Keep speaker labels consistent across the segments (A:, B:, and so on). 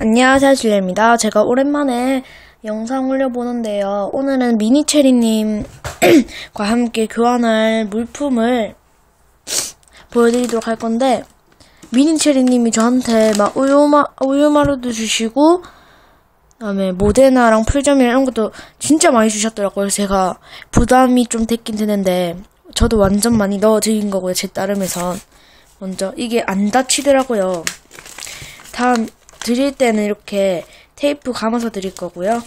A: 안녕하세요, 줄리입니다. 제가 오랜만에 영상 올려보는데요. 오늘은 미니체리님과 함께 교환할 물품을 보여드리도록 할 건데, 미니체리님이 저한테 막 우유마, 우유마루도 주시고, 그다음에 모데나랑 풀점이랑 이런 것도 진짜 많이 주셨더라고요. 제가 부담이 좀 됐긴 되는데, 저도 완전 많이 넣어드린 거고요. 제 따름에선. 먼저, 이게 안 다치더라고요. 다음 드릴 때는 이렇게 테이프 감아서 드릴 거고요.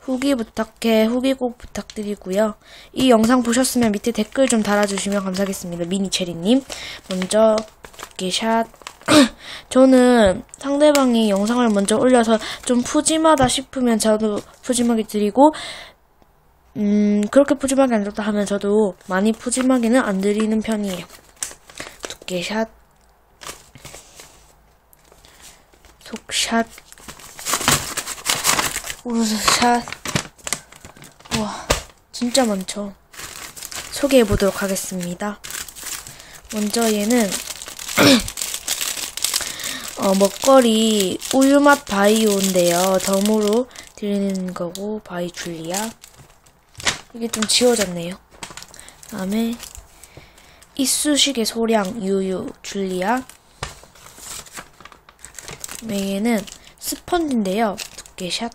A: 후기 부탁해 후기 꼭 부탁드리고요. 이 영상 보셨으면 밑에 댓글 좀 달아주시면 감사하겠습니다. 미니체리님 먼저 두께샷 저는 상대방이 영상을 먼저 올려서 좀 푸짐하다 싶으면 저도 푸짐하게 드리고 음 그렇게 푸짐하게 안 줬다 하면 저도 많이 푸짐하게는 안 드리는 편이에요. 두께샷 속샷. 우르샷. 와 진짜 많죠. 소개해 보도록 하겠습니다. 먼저 얘는 어, 먹거리 우유맛 바이오인데요. 덤으로 드리는 거고 바이 줄리아. 이게 좀 지워졌네요. 다음에 이쑤시개 소량 유유 줄리아 얘는 스펀지인데요. 두께샷,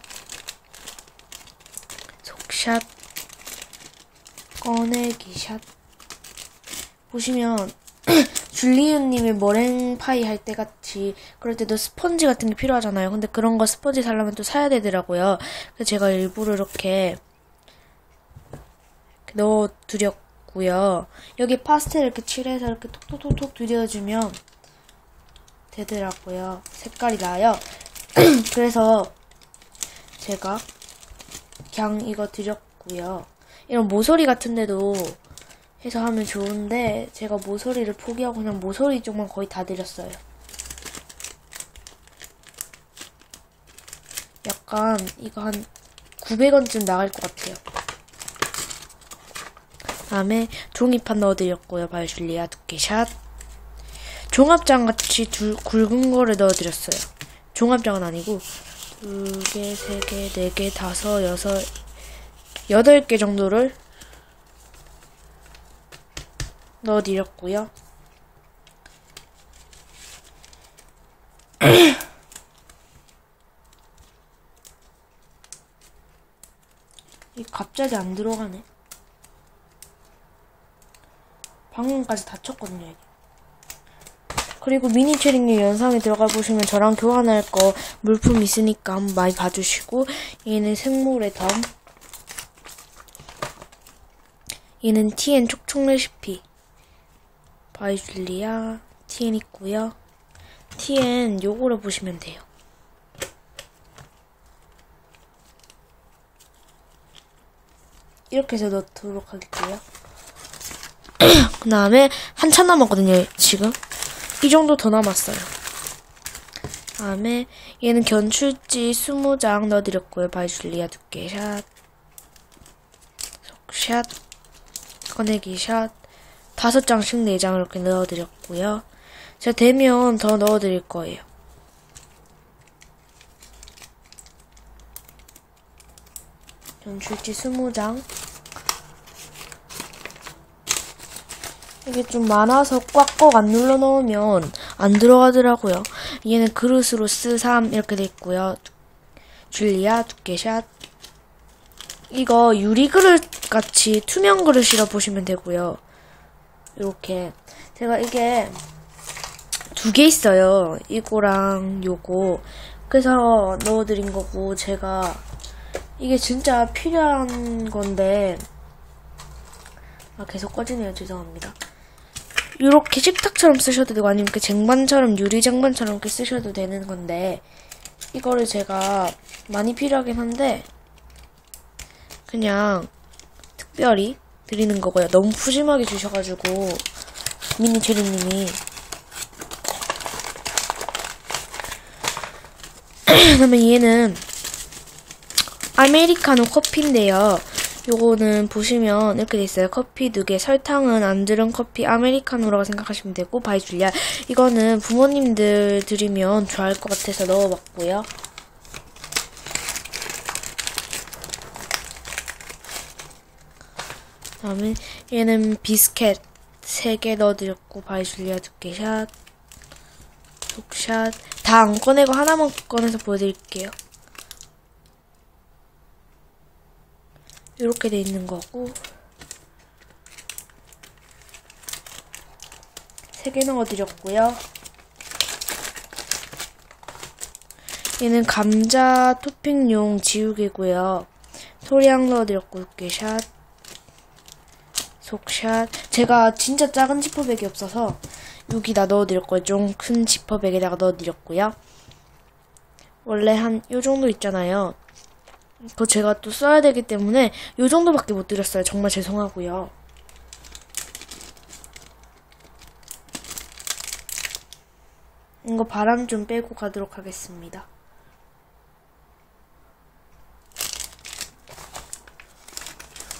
A: 속샷, 꺼내기샷. 보시면 줄리언님이 머랭파이 할 때 같이 그럴 때도 스펀지 같은 게 필요하잖아요. 근데 그런 거 스펀지 살려면 또 사야 되더라고요. 그래서 제가 일부러 이렇게 넣어드렸고요. 여기 파스텔 이렇게 칠해서 이렇게 톡톡톡톡 들여주면 되더라고요. 색깔이 나요. 그래서 제가 그냥 이거 드렸고요. 이런 모서리 같은데도 해서 하면 좋은데 제가 모서리를 포기하고 그냥 모서리 쪽만 거의 다 드렸어요. 약간 이거 한 900원쯤 나갈 것 같아요. 다음에 종이판 넣어드렸고요. 바이줄리아 두께샷. 종합장 같이 둘, 굵은 거를 넣어드렸어요. 종합장은 아니고 두 개, 세 개, 네 개, 다섯, 여섯, 여덟 개 정도를 넣어드렸고요. 이 갑자기 안 들어가네. 방금까지 다쳤거든요. 그리고 미니 체링님 영상에 들어가 보시면 저랑 교환할 거 물품 있으니까 한번 많이 봐주시고 얘는 생물의 덤. 얘는 TN 촉촉 레시피. 바이 줄리아 TN 있고요. TN 요거를 보시면 돼요. 이렇게 해서 넣도록 하겠고요. 그 다음에 한참 남았거든요 지금 이 정도 더 남았어요. 다음에 얘는 견출지 20장 넣어드렸고요. 바이줄리아 두께 샷, 속샷, 꺼내기 샷, 다섯 장씩 네 장 이렇게 넣어드렸고요. 제가 되면 더 넣어드릴 거예요. 견출지 20장 이게 좀 많아서 꽉꽉 안 눌러 넣으면 안 들어가더라고요. 얘는 그릇으로 쓰삼 이렇게 돼 있고요. 줄리아 두께샷 이거 유리 그릇 같이 투명 그릇이라 보시면 되고요. 이렇게 제가 이게 두 개 있어요. 이거랑 요거 그래서 넣어드린 거고 제가 이게 진짜 필요한 건데 아 계속 꺼지네요. 죄송합니다. 이렇게 식탁처럼 쓰셔도 되고 아니면 이렇게 쟁반처럼 유리 쟁반처럼 이렇게 쓰셔도 되는 건데 이거를 제가 많이 필요하긴 한데 그냥 특별히 드리는 거고요. 너무 푸짐하게 주셔가지고 미니 체리님이 그다음에 얘는 아메리카노 커피인데요. 요거는 보시면 이렇게 돼 있어요. 커피 두 개, 설탕은 안 들은 커피, 아메리카노라고 생각하시면 되고, 바이 줄리아. 이거는 부모님들 드리면 좋아할 것 같아서 넣어봤고요. 다음에 얘는 비스켓 3개 넣어드렸고, 바이 줄리아 두께 샷, 속샷. 다 안 꺼내고 하나만 꺼내서 보여드릴게요. 이렇게 돼 있는 거고 세 개 넣어드렸고요. 얘는 감자 토핑용 지우개고요. 소량 넣어드렸고 두께샷 속샷 제가 진짜 작은 지퍼백이 없어서 여기다 넣어드렸고요. 좀 큰 지퍼백에다가 넣어드렸고요. 원래 한 요 정도 있잖아요. 그거 제가 또 써야 되기 때문에 요 정도밖에 못 드렸어요. 정말 죄송하고요. 이거 바람 좀 빼고 가도록 하겠습니다.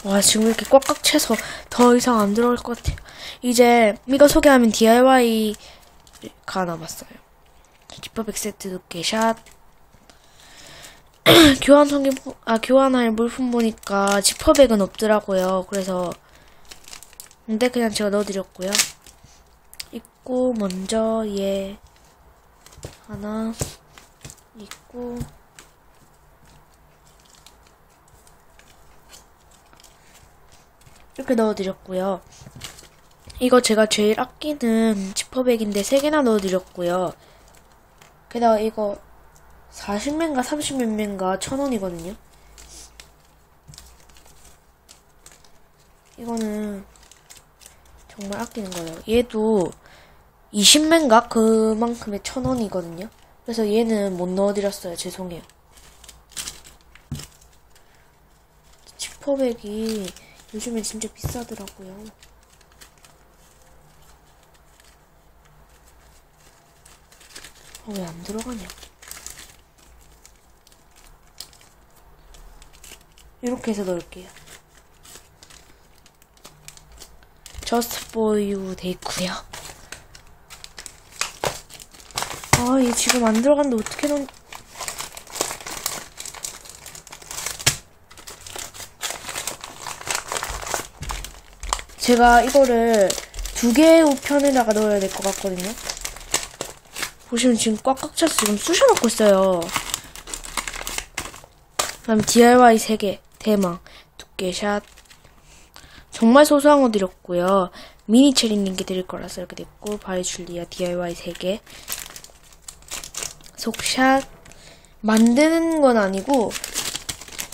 A: 와, 지금 이렇게 꽉꽉 채서 더 이상 안 들어갈 것 같아요. 이제 이거 소개하면 DIY가 남았어요. 지퍼백 세트 두께 샷. 교환 성기 아 교환할 물품 보니까 지퍼백은 없더라고요. 그래서 근데 그냥 제가 넣어드렸고요. 입고 먼저 얘 하나 입고 이렇게 넣어드렸고요. 이거 제가 제일 아끼는 지퍼백인데 3개나 넣어드렸고요. 게다가 이거 40맨가 30맨가 1000원이거든요. 이거는 정말 아끼는 거예요. 얘도 20맨가 그만큼의 1000원이거든요. 그래서 얘는 못 넣어드렸어요. 죄송해요. 지퍼백이 요즘에 진짜 비싸더라고요. 아, 왜 안 들어가냐? 이렇게 해서 넣을게요. Just for you 돼 있고요. 아, 얘 지금 안 들어갔는데 어떻게 넣... 제가 이거를 두 개의 우편에다가 넣어야 될 것 같거든요. 보시면 지금 꽉꽉 차서 지금 쑤셔놓고 있어요. 그다음 DIY 3개, 대망, 두께샷. 정말 소소한 거 드렸고요. 미니 체리님께 드릴 거라서 이렇게 됐고, 바이 줄리아 DIY 3개. 속샷. 만드는 건 아니고,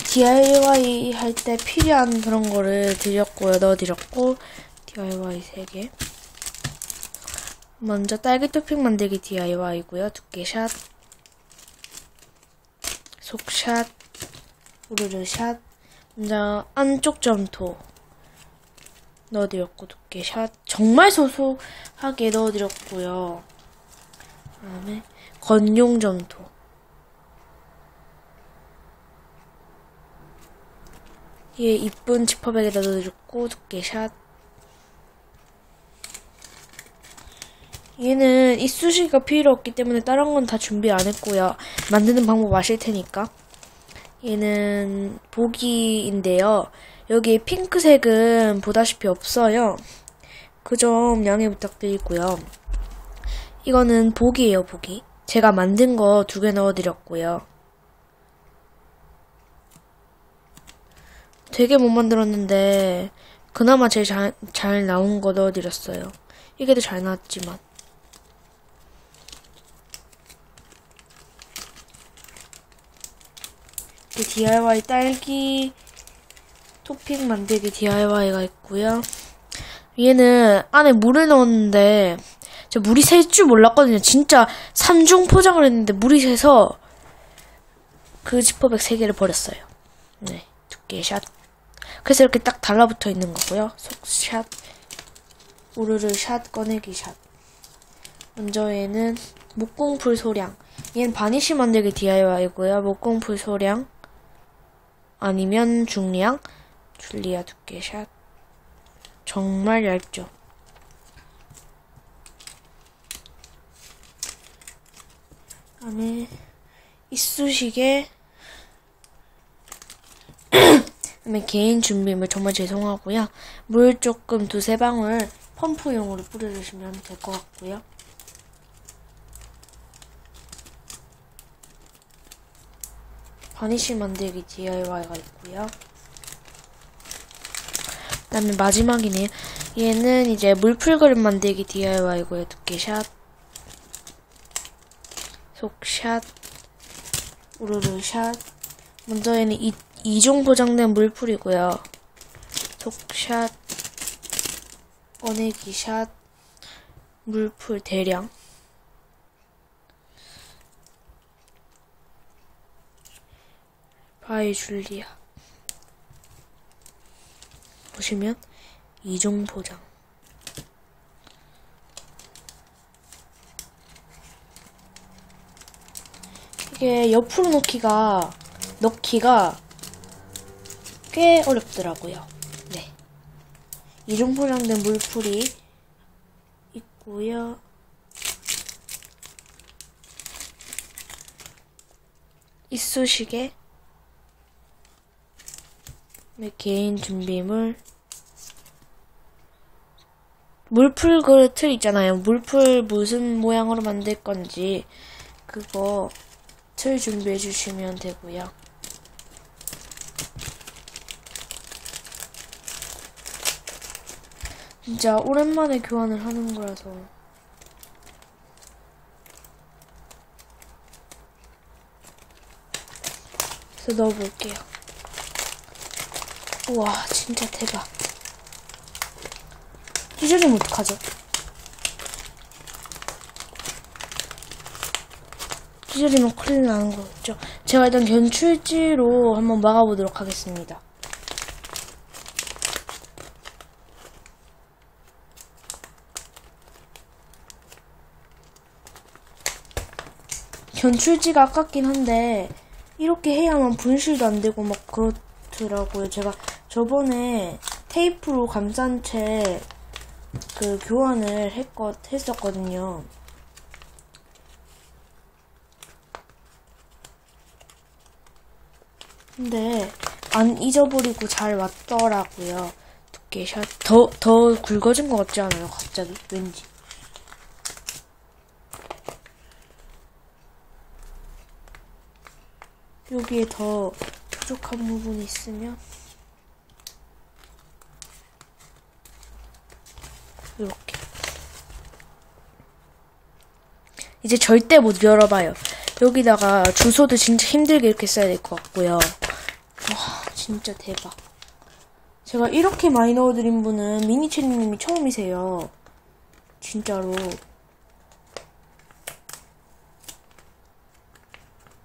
A: DIY 할 때 필요한 그런 거를 드렸고요. 넣어드렸고, DIY 3개. 먼저 딸기 토핑 만들기 DIY고요. 두께샷. 속샷. 우르르샷. 먼저 안쪽 점토. 넣어드렸고, 두께 샷. 정말 소소하게 넣어드렸고요. 그 다음에 건용 점토. 얘 이쁜 지퍼백에다 넣어드렸고, 두께 샷. 얘는 이쑤시개가 필요 없기 때문에 다른 건 다 준비 안 했고요. 만드는 방법 아실 테니까. 얘는 보기인데요. 여기 핑크색은 보다시피 없어요. 그 점 양해 부탁드리고요. 이거는 보기예요, 보기. 제가 만든 거 두 개 넣어드렸고요. 되게 못 만들었는데 그나마 제일 잘, 잘 나온 거 넣어드렸어요. 이게 더 잘 나왔지만. DIY 딸기 토핑 만들기 DIY가 있고요. 얘는 안에 물을 넣었는데 저 물이 셀 줄 몰랐거든요. 진짜 삼중 포장을 했는데 물이 새서 그 지퍼백 3개를 버렸어요. 네, 두께 샷. 그래서 이렇게 딱 달라붙어 있는 거고요. 속샷, 우르르 샷, 꺼내기 샷. 먼저 얘는 목공풀 소량. 얘는 바니쉬 만들기 DIY고요. 목공풀 소량. 아니면 중량. 줄리아 두께 샷. 정말 얇죠? 안에 이쑤시개 그다음에 개인 준비물 정말 죄송하고요. 물 조금 두세 방울 펌프용으로 뿌려주시면 될 것 같고요. 바니쉬 만들기 DIY가 있고요. 그다음에 마지막이네요. 얘는 이제 물풀 그릇 만들기 DIY고요. 두께샷, 속샷, 우르르샷. 먼저 얘는 이, 이중 포장된 물풀이고요. 속샷, 꺼내기샷, 물풀 대량. 바이 줄리아. 보시면 이중 포장. 이게 옆으로 넣기가 넣기가 꽤 어렵더라고요. 네. 이중 포장된 물풀이 있고요. 이쑤시개 네, 개인 준비물 물풀 그릇 틀 있잖아요. 물풀 무슨 모양으로 만들 건지 그거 틀 준비해 주시면 되고요. 진짜 오랜만에 교환을 하는 거라서 그래서 넣어볼게요. 우와 진짜 대박. 찢어지면 어떡하죠? 찢어지면 큰일 나는 거겠죠? 제가 일단 견출지로 한번 막아보도록 하겠습니다. 견출지가 아깝긴 한데 이렇게 해야만 분실도 안 되고 막 그렇더라고요. 제가 저번에 테이프로 감싼 채 그 교환을 했거, 했었거든요. 근데 안 잊어버리고 잘 왔더라고요. 두께 샷 더, 더 굵어진 것 같지 않아요? 갑자기 왠지. 여기에 더 부족한 부분이 있으면 이렇게 이제 절대 못 열어봐요. 여기다가 주소도 진짜 힘들게 이렇게 써야 될 것 같고요. 와 진짜 대박. 제가 이렇게 많이 넣어드린 분은 미니체리님이 처음이세요. 진짜로.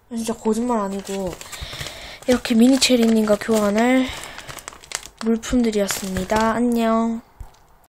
A: 진짜 거짓말 아니고 이렇게 미니체리님과 교환할 물품들이었습니다. 안녕.